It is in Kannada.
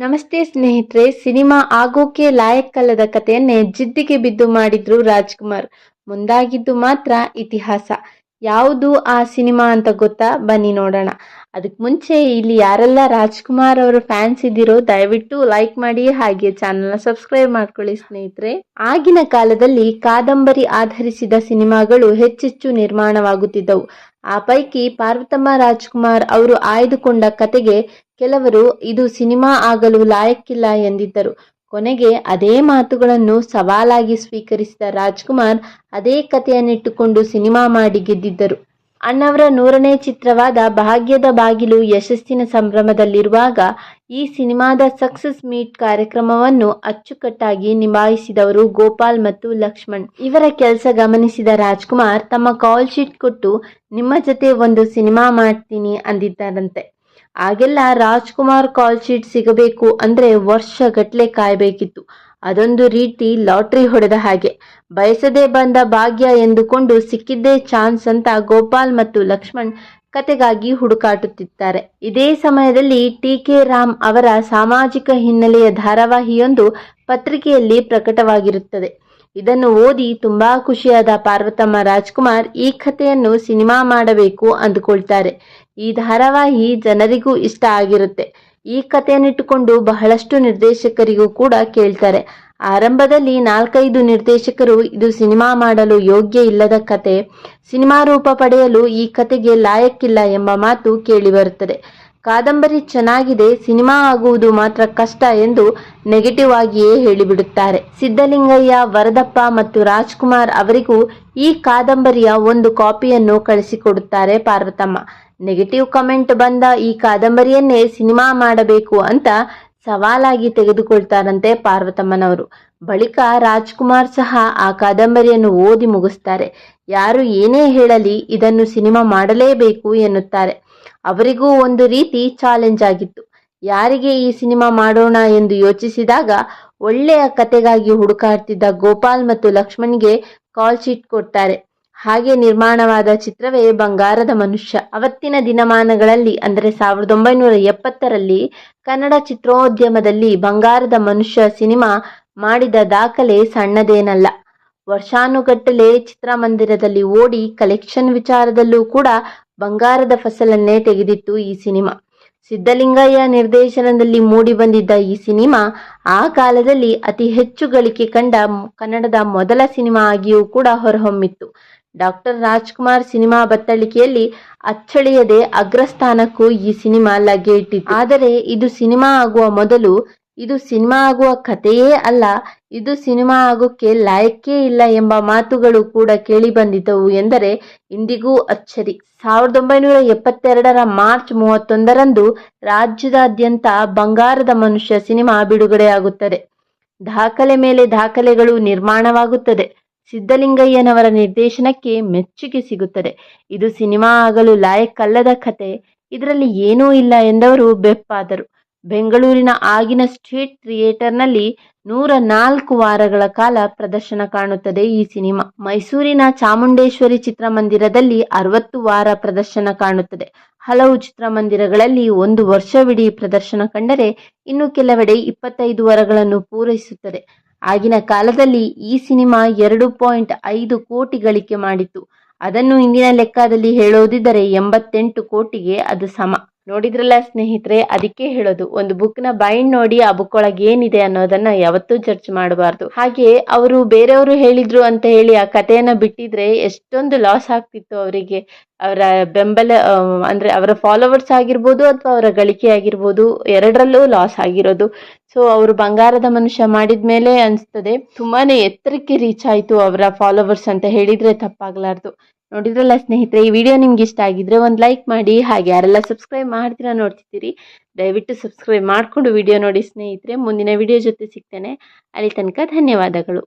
ನಮಸ್ತೆ ಸ್ನೇಹಿತರೆ, ಸಿನಿಮಾ ಆಗೋಕೆ ಲಾಯಕ್ಕಲ್ಲದ ಕಥೆಯನ್ನೇ ಜಿದ್ದಿಗೆ ಬಿದ್ದು ಮಾಡಿದ್ರು ರಾಜ್ಕುಮಾರ್. ಮುಂದಾಗಿದ್ದು ಮಾತ್ರ ಇತಿಹಾಸ. ಯಾವುದು ಆ ಸಿನಿಮಾ ಅಂತ ಗೊತ್ತಾ? ಬನ್ನಿ ನೋಡೋಣ. ಅದಕ್ಕೆ ಮುಂಚೆ ಇಲ್ಲಿ ಯಾರೆಲ್ಲ ರಾಜ್ಕುಮಾರ್ ಅವರ ಫ್ಯಾನ್ಸ್ ಇದ್ದೀರೋ ದಯವಿಟ್ಟು ಲೈಕ್ ಮಾಡಿ ಹಾಗೆ ಚಾನಲ್ನ ಸಬ್ಸ್ಕ್ರೈಬ್ ಮಾಡ್ಕೊಳ್ಳಿ ಸ್ನೇಹಿತರೆ. ಆಗಿನ ಕಾಲದಲ್ಲಿ ಕಾದಂಬರಿ ಆಧರಿಸಿದ ಸಿನಿಮಾಗಳು ಹೆಚ್ಚೆಚ್ಚು ನಿರ್ಮಾಣವಾಗುತ್ತಿದ್ದವು. ಆ ಪೈಕಿ ಪಾರ್ವತಮ್ಮ ರಾಜ್ಕುಮಾರ್ ಅವರು ಆಯ್ದುಕೊಂಡ ಕತೆಗೆ ಕೆಲವರು, ಇದು ಸಿನಿಮಾ ಆಗಲು ಲಾಯಕ್ಕಿಲ್ಲ ಎಂದಿದ್ದರು. ಕೊನೆಗೆ ಅದೇ ಮಾತುಗಳನ್ನು ಸವಾಲಾಗಿ ಸ್ವೀಕರಿಸಿದ ರಾಜ್ಕುಮಾರ್ ಅದೇ ಕಥೆಯನ್ನಿಟ್ಟುಕೊಂಡು ಸಿನಿಮಾ ಮಾಡಿ ಗೆದ್ದಿದ್ದರು. ಅಣ್ಣವರ ನೂರನೇ ಚಿತ್ರವಾದ ಭಾಗ್ಯದ ಬಾಗಿಲು ಯಶಸ್ಸಿನ ಸಂಭ್ರಮದಲ್ಲಿರುವಾಗ ಈ ಸಿನಿಮಾದ ಸಕ್ಸಸ್ ಮೀಟ್ ಕಾರ್ಯಕ್ರಮವನ್ನು ಅಚ್ಚುಕಟ್ಟಾಗಿ ನಿಭಾಯಿಸಿದವರು ಗೋಪಾಲ್ ಮತ್ತು ಲಕ್ಷ್ಮಣ್. ಇವರ ಕೆಲಸ ಗಮನಿಸಿದ ರಾಜ್ಕುಮಾರ್ ತಮ್ಮ ಕಾಲ್ ಶೀಟ್ ಕೊಟ್ಟು, ನಿಮ್ಮ ಜೊತೆ ಒಂದು ಸಿನಿಮಾ ಮಾಡ್ತೀನಿ ಅಂದಿದ್ದಾರಂತೆ. ಆಗೆಲ್ಲ ರಾಜ್ಕುಮಾರ್ ಕಾಲ್ ಶೀಟ್ ಸಿಗಬೇಕು ಅಂದ್ರೆ ವರ್ಷಗಟ್ಲೆ ಕಾಯಬೇಕಿತ್ತು. ಅದೊಂದು ರೀತಿ ಲಾಟ್ರಿ ಹೊಡೆದ ಹಾಗೆ. ಬಯಸದೇ ಬಂದ ಭಾಗ್ಯ ಎಂದುಕೊಂಡು ಸಿಕ್ಕಿದ್ದೇ ಚಾನ್ಸ್ ಅಂತ ಗೋಪಾಲ್ ಮತ್ತು ಲಕ್ಷ್ಮಣ್ ಕತೆಗಾಗಿ ಹುಡುಕಾಟುತ್ತಿದ್ದಾರೆ. ಇದೇ ಸಮಯದಲ್ಲಿ ಟಿ ಕೆ ರಾಮ್ ಅವರ ಸಾಮಾಜಿಕ ಹಿನ್ನೆಲೆಯ ಧಾರಾವಾಹಿಯೊಂದು ಪತ್ರಿಕೆಯಲ್ಲಿ ಪ್ರಕಟವಾಗಿರುತ್ತದೆ. ಇದನ್ನು ಓದಿ ತುಂಬಾ ಖುಷಿಯಾದ ಪಾರ್ವತಮ್ಮ ರಾಜ್ಕುಮಾರ್ ಈ ಕಥೆಯನ್ನು ಸಿನಿಮಾ ಮಾಡಬೇಕು ಅಂದುಕೊಳ್ತಾರೆ. ಈ ಧಾರಾವಾಹಿ ಜನರಿಗೂ ಇಷ್ಟ ಆಗಿರುತ್ತೆ. ಈ ಕಥೆಯನ್ನಿಟ್ಟುಕೊಂಡು ಬಹಳಷ್ಟು ನಿರ್ದೇಶಕರಿಗೂ ಕೂಡ ಕೇಳ್ತಾರೆ. ಆರಂಭದಲ್ಲಿ ನಾಲ್ಕೈದು ನಿರ್ದೇಶಕರು ಇದು ಸಿನಿಮಾ ಮಾಡಲು ಯೋಗ್ಯ ಇಲ್ಲದ ಕತೆ, ಸಿನಿಮಾ ರೂಪ ಪಡೆಯಲು ಈ ಕತೆಗೆ ಲಾಯಕ್ಕಿಲ್ಲ ಎಂಬ ಮಾತು ಕೇಳಿಬರುತ್ತದೆ ಕಾದಂಬರಿ ಚೆನ್ನಾಗಿದೆ, ಸಿನಿಮಾ ಆಗುವುದು ಮಾತ್ರ ಕಷ್ಟ ಎಂದು ನೆಗೆಟಿವ್ ಆಗಿಯೇ ಹೇಳಿಬಿಡುತ್ತಾರೆ. ಸಿದ್ದಲಿಂಗಯ್ಯ ವರದಪ್ಪ ಮತ್ತು ರಾಜ್ಕುಮಾರ್ ಅವರಿಗೂ ಈ ಕಾದಂಬರಿಯ ಒಂದು ಕಾಪಿಯನ್ನು ಕಳಿಸಿಕೊಡುತ್ತಾರೆ ಪಾರ್ವತಮ್ಮ. ನೆಗೆಟಿವ್ ಕಮೆಂಟ್ ಬಂದ ಈ ಕಾದಂಬರಿಯನ್ನೇ ಸಿನಿಮಾ ಮಾಡಬೇಕು ಅಂತ ಸವಾಲಾಗಿ ತೆಗೆದುಕೊಳ್ತಾರಂತೆ ಪಾರ್ವತಮ್ಮನವರು. ಬಳಿಕ ರಾಜ್ಕುಮಾರ್ ಸಹ ಆ ಕಾದಂಬರಿಯನ್ನು ಓದಿ ಮುಗಿಸ್ತಾರೆ. ಯಾರು ಏನೇ ಹೇಳಲಿ ಇದನ್ನು ಸಿನಿಮಾ ಮಾಡಲೇಬೇಕು ಎನ್ನುತ್ತಾರೆ. ಅವರಿಗೂ ಒಂದು ರೀತಿ ಚಾಲೆಂಜ್ ಆಗಿತ್ತು. ಯಾರಿಗೆ ಈ ಸಿನಿಮಾ ಮಾಡೋಣ ಎಂದು ಯೋಚಿಸಿದಾಗ ಒಳ್ಳೆಯ ಕತೆಗಾಗಿ ಹುಡುಕಾಡ್ತಿದ್ದ ಗೋಪಾಲ್ ಮತ್ತು ಲಕ್ಷ್ಮಣ್ಗೆ ಕಾಲ್ ಶೀಟ್ ಕೊಡ್ತಾರೆ. ಹಾಗೆ ನಿರ್ಮಾಣವಾದ ಚಿತ್ರವೇ ಬಂಗಾರದ ಮನುಷ್ಯ. ಅವತ್ತಿನ ದಿನಮಾನಗಳಲ್ಲಿ, ಅಂದರೆ ಸಾವಿರದ ಒಂಬೈನೂರ ಎಪ್ಪತ್ತರಲ್ಲಿ ಕನ್ನಡ ಚಿತ್ರೋದ್ಯಮದಲ್ಲಿ ಬಂಗಾರದ ಮನುಷ್ಯ ಸಿನಿಮಾ ಮಾಡಿದ ದಾಖಲೆ ಸಣ್ಣದೇನಲ್ಲ. ವರ್ಷಾನುಗಟ್ಟಲೆ ಚಿತ್ರಮಂದಿರದಲ್ಲಿ ಓಡಿ ಕಲೆಕ್ಷನ್ ವಿಚಾರದಲ್ಲೂ ಕೂಡ ಬಂಗಾರದ ಫಸಲನ್ನೇ ತೆಗೆದಿತ್ತು ಈ ಸಿನಿಮಾ. ಸಿದ್ದಲಿಂಗಯ್ಯ ನಿರ್ದೇಶನದಲ್ಲಿ ಮೂಡಿ ಬಂದಿದ್ದ ಈ ಸಿನಿಮಾ ಆ ಕಾಲದಲ್ಲಿ ಅತಿ ಹೆಚ್ಚು ಗಳಿಕೆ ಕಂಡ ಕನ್ನಡದ ಮೊದಲ ಸಿನಿಮಾ ಆಗಿಯೂ ಕೂಡ ಹೊರಹೊಮ್ಮಿತ್ತು. ಡಾಕ್ಟರ್ ರಾಜ್ಕುಮಾರ್ ಸಿನಿಮಾ ಬತ್ತಳಿಕೆಯಲ್ಲಿ ಅಚ್ಚಳಿಯದೆ ಅಗ್ರಸ್ಥಾನಕ್ಕೂ ಈ ಸಿನಿಮಾ ಲಗ್ಗೆ ಇಟ್ಟಿತ್ತು ಆದರೆ ಇದು ಸಿನಿಮಾ ಆಗುವ ಮೊದಲು ಇದು ಸಿನಿಮಾ ಆಗುವ ಕಥೆಯೇ ಅಲ್ಲ, ಇದು ಸಿನಿಮಾ ಆಗೋಕ್ಕೆ ಲಾಯಕ್ಕೇ ಇಲ್ಲ ಎಂಬ ಮಾತುಗಳು ಕೂಡ ಕೇಳಿ ಬಂದಿದ್ದವು ಎಂದರೆ ಇಂದಿಗೂ ಅಚ್ಚರಿ. ಸಾವಿರದ ಒಂಬೈನೂರ ಎಪ್ಪತ್ತೆರಡರ ಮಾರ್ಚ್ ಮೂವತ್ತೊಂದರಂದು ರಾಜ್ಯದಾದ್ಯಂತ ಬಂಗಾರದ ಮನುಷ್ಯ ಸಿನಿಮಾ ಬಿಡುಗಡೆಯಾಗುತ್ತದೆ. ದಾಖಲೆ ಮೇಲೆ ದಾಖಲೆಗಳು ನಿರ್ಮಾಣವಾಗುತ್ತದೆ. ಸಿದ್ದಲಿಂಗಯ್ಯನವರ ನಿರ್ದೇಶನಕ್ಕೆ ಮೆಚ್ಚುಗೆ ಸಿಗುತ್ತದೆ. ಇದು ಸಿನಿಮಾ ಆಗಲು ಲಾಯಕ್ಕಲ್ಲದ ಕತೆ ಇದರಲ್ಲಿ ಏನೂ ಇಲ್ಲ ಎಂದವರು ಬೆಪ್ಪಾದರು. ಬೆಂಗಳೂರಿನ ಆಗಿನ ಸ್ಟ್ರೀಟ್ ಥಿಯೇಟರ್ನಲ್ಲಿ ನೂರ ನಾಲ್ಕು ವಾರಗಳ ಕಾಲ ಪ್ರದರ್ಶನ ಕಾಣುತ್ತದೆ ಈ ಸಿನಿಮಾ. ಮೈಸೂರಿನ ಚಾಮುಂಡೇಶ್ವರಿ ಚಿತ್ರಮಂದಿರದಲ್ಲಿ ಅರವತ್ತು ವಾರ ಪ್ರದರ್ಶನ ಕಾಣುತ್ತದೆ. ಹಲವು ಚಿತ್ರಮಂದಿರಗಳಲ್ಲಿ ಒಂದು ವರ್ಷವಿಡೀ ಪ್ರದರ್ಶನ ಕಂಡರೆ ಇನ್ನು ಕೆಲವೆಡೆ ಇಪ್ಪತ್ತೈದು ವಾರಗಳನ್ನು ಪೂರೈಸುತ್ತದೆ. ಆಗಿನ ಕಾಲದಲ್ಲಿ ಈ ಸಿನಿಮಾ ಎರಡು ಪಾಯಿಂಟ್ ಐದು ಕೋಟಿ ಗಳಿಕೆ ಮಾಡಿತ್ತು. ಅದನ್ನು ಇಂದಿನ ಲೆಕ್ಕದಲ್ಲಿ ಹೇಳೋದಿದ್ದರೆ ಎಂಬತ್ತೆಂಟು ಕೋಟಿಗೆ ಅದು ಸಮ. ನೋಡಿದ್ರಲ್ಲ ಸ್ನೇಹಿತರೆ, ಅದಕ್ಕೆ ಹೇಳೋದು, ಒಂದು ಬುಕ್ನ ಬೈಂಡ್ ನೋಡಿ ಆ ಬುಕ್ ಒಳಗೆ ಏನಿದೆ ಅನ್ನೋದನ್ನ ಯಾವತ್ತೂ ಜಡ್ಜ್ ಮಾಡಬಾರ್ದು. ಹಾಗೆ ಅವರು ಬೇರೆಯವರು ಹೇಳಿದ್ರು ಅಂತ ಹೇಳಿ ಆ ಕಥೆಯನ್ನ ಬಿಟ್ಟಿದ್ರೆ ಎಷ್ಟೊಂದು ಲಾಸ್ ಆಗ್ತಿತ್ತು ಅವರಿಗೆ. ಅವರ ಬೆಂಬಲ ಅಂದ್ರೆ ಅವರ ಫಾಲೋವರ್ಸ್ ಆಗಿರ್ಬೋದು ಅಥವಾ ಅವರ ಗಳಿಕೆ ಆಗಿರ್ಬೋದು, ಎರಡರಲ್ಲೂ ಲಾಸ್ ಆಗಿರೋದು. ಸೊ ಅವರು ಬಂಗಾರದ ಮನುಷ್ಯ ಮಾಡಿದ ಮೇಲೆ ಅನಿಸ್ತದೆ. ತುಂಬಾನೇ ಎತ್ತರಕ್ಕೆ ರೀಚ್ ಆಯಿತು ಅವರ ಫಾಲೋವರ್ಸ್ ಅಂತ ಹೇಳಿದ್ರೆ ತಪ್ಪಾಗಲಾರ್ದು. ನೋಡಿದ್ರಲ್ಲ ಸ್ನೇಹಿತರೆ, ಈ ವಿಡಿಯೋ ನಿಮ್ಗೆ ಇಷ್ಟ ಆಗಿದ್ರೆ ಒಂದು ಲೈಕ್ ಮಾಡಿ, ಹಾಗೆ ಯಾರೆಲ್ಲ ಸಬ್ಸ್ಕ್ರೈಬ್ ಮಾಡ್ತೀರಾ ನೋಡ್ತಿದ್ದೀರಿ, ದಯವಿಟ್ಟು ಸಬ್ಸ್ಕ್ರೈಬ್ ಮಾಡಿಕೊಂಡು ವಿಡಿಯೋ ನೋಡಿ ಸ್ನೇಹಿತರೆ. ಮುಂದಿನ ವಿಡಿಯೋ ಜೊತೆ ಸಿಗ್ತೇನೆ. ಅಲ್ಲಿ ತನಕ ಧನ್ಯವಾದಗಳು.